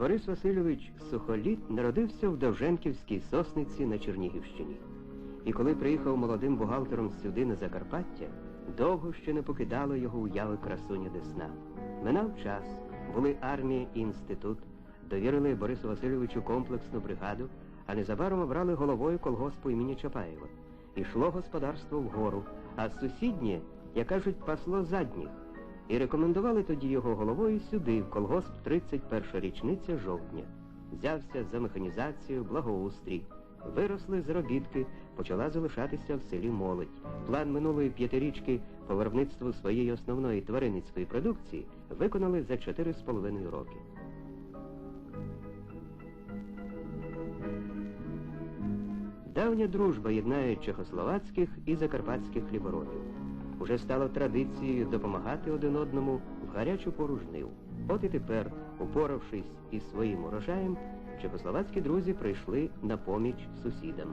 Борис Васильович Сухоліт народився в Довженківській сосниці на Чернігівщині. І коли приїхав молодим бухгалтером сюди на Закарпаття, довго ще не покидало його уяви красуня Десна. Минав час, були армія і інститут, довірили Борису Васильовичу комплексну бригаду, а незабаром обрали головою колгоспу імені Чапаєва. Ішло господарство вгору, а сусіднє, як кажуть, пасло задніх. І рекомендували тоді його головою сюди, в колгосп 31 річниця жовтня. Взявся за механізацію, благоустрій. Виросли заробітки, почала залишатися в селі молодь. План минулої п'ятирічки по виробництву своєї основної тваринницької продукції виконали за 4,5 роки. Давня дружба єднає чехословацьких і закарпатських хліборобів. Уже стало традицією допомагати один одному в гарячу пору. От і тепер, упоравшись із своїм урожаєм, чехословацькі друзі прийшли на поміч сусідам.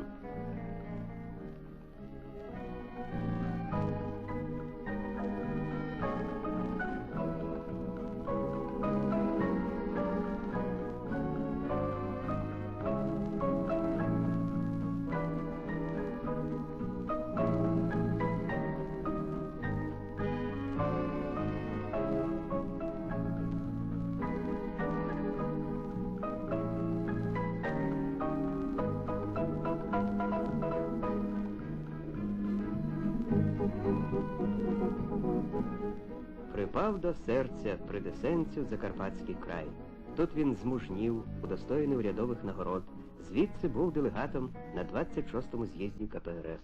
Припав до серця придесенцю Закарпатський край. Тут він змужнів, удостоєний урядових нагород. Звідси був делегатом на 26-му з'їзді КПРС.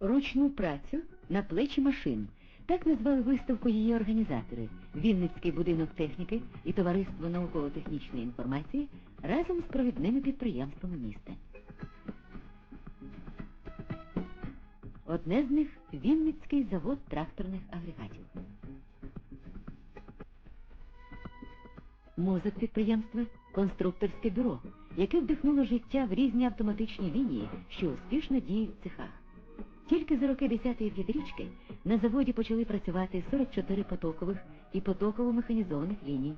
Ручну працю на плечі машин. Так назвали виставку її організатори Вінницький будинок техніки і Товариство науково-технічної інформації разом з провідними підприємствами міста. Одне з них Вінницький завод тракторних агрегатів. Мозок підприємства конструкторське бюро, яке вдихнуло життя в різні автоматичні лінії, що успішно діють в цехах. Тільки за роки 10-ї п'ятирічки на заводі почали працювати 44 потокових і потоково-механізованих ліній,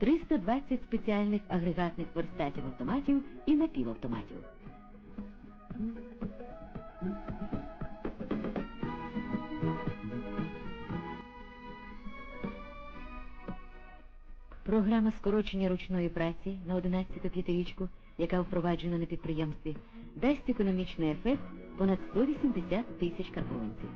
320 спеціальних агрегатних верстатів автоматів і напівавтоматів. Програма скорочення ручної праці на 11-ту п'ятирічку, яка впроваджена на підприємстві, дасть економічний ефект понад 180 тисяч карбованців.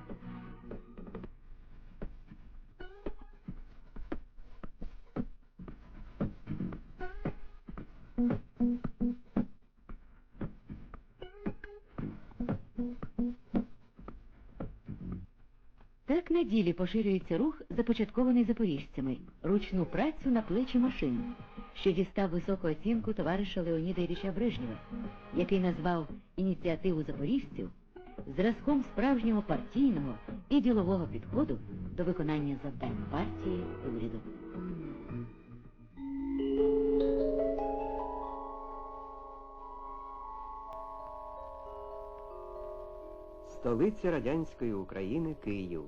На ділі поширюється рух, започаткований запоріжцями, ручну працю на плечі машин, що дістав високу оцінку товариша Леоніда Ілліча Брежнєва, який назвав ініціативу запоріжців зразком справжнього партійного і ділового підходу до виконання завдань партії уряду. Столиця радянської України Київ.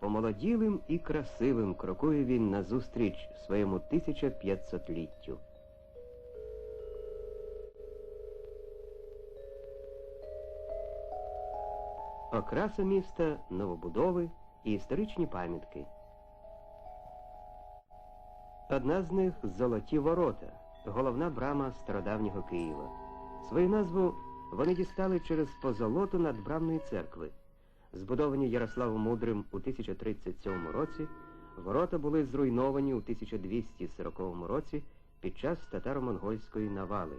Помолоділим і красивим крокує він назустріч своєму 1500-літтю. Окраса міста, новобудови і історичні пам'ятки. Одна з них золоті ворота, головна брама стародавнього Києва. Свою назву вони дістали через позолоту надбрамної церкви. Збудовані Ярославом Мудрим у 1037 році, ворота були зруйновані у 1240 році під час татаро-монгольської навали.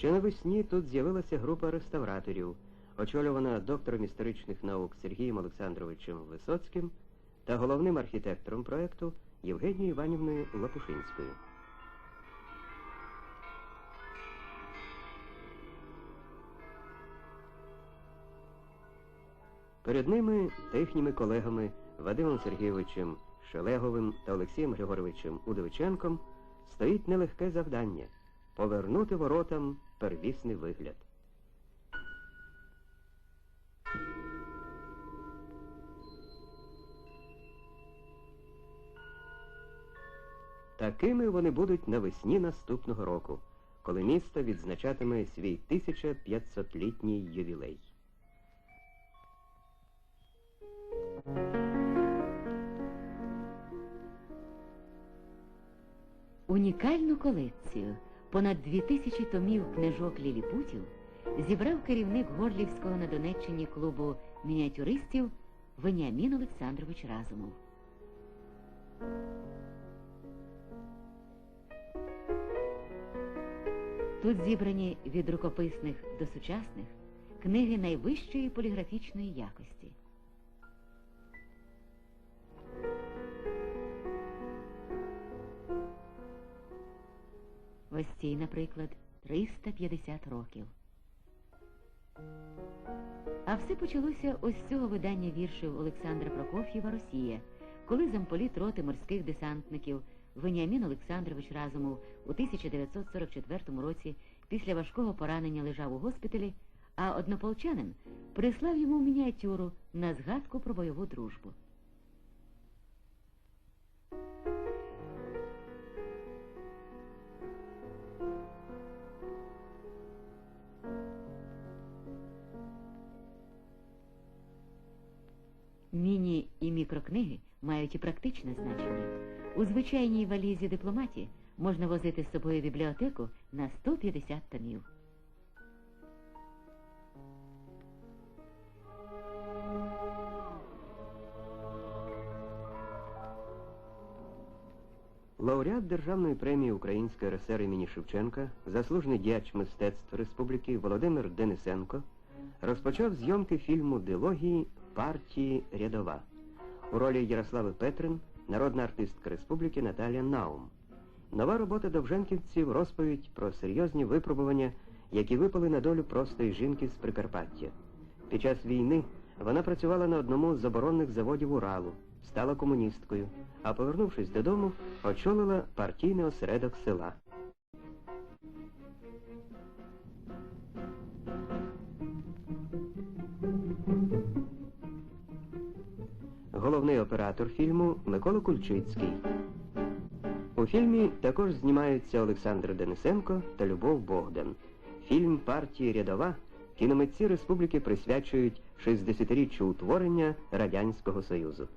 Ще навесні тут з'явилася група реставраторів. очолювана доктором історичних наук Сергієм Олександровичем Висоцьким та головним архітектором проекту Євгенією Іванівною Лапушинською. Перед ними та їхніми колегами Вадимом Сергійовичем Шелеговим та Олексієм Григоровичем Удовиченком стоїть нелегке завдання повернути воротам первісний вигляд. Такими вони будуть навесні наступного року, коли місто відзначатиме свій 1500-літній ювілей. Унікальну колекцію понад дві тисячі томів книжок ліліпутів зібрав керівник Горлівського на Донеччині клубу мініатюристів Веніамін Олександрович Разумов. Тут зібрані від рукописних до сучасних книги найвищої поліграфічної якості. Ось цій, наприклад, 350 років. А все почалося ось цього видання віршів Олександра Прокоф'єва Росія, коли замполіт роти морських десантників Веніамін Олександрович Разумов у 1944 році після важкого поранення лежав у госпіталі, а однополчанин прислав йому мініатюру на згадку про бойову дружбу. І мікрокниги мають і практичне значення. У звичайній валізі дипломаті можна возити з собою бібліотеку на 150 томів. Лауреат Державної премії Української РСР імені Шевченка, заслужений діяч мистецтв Республіки Володимир Денисенко розпочав зйомки фільму Дилогії партії Рядова. У ролі Ярослави Петрин, народна артистка Республіки Наталія Наум. Нова робота довженківців розповідь про серйозні випробування, які випали на долю простої жінки з Прикарпаття. Під час війни вона працювала на одному з оборонних заводів Уралу, стала комуністкою, а повернувшись додому, очолила партійний осередок села. Головний оператор фільму Микола Кульчицький. У фільмі також знімаються Олександр Денисенко та Любов Богдан. Фільм партії Рядова кіномитці республіки присвячують 60-річчю утворення Радянського Союзу.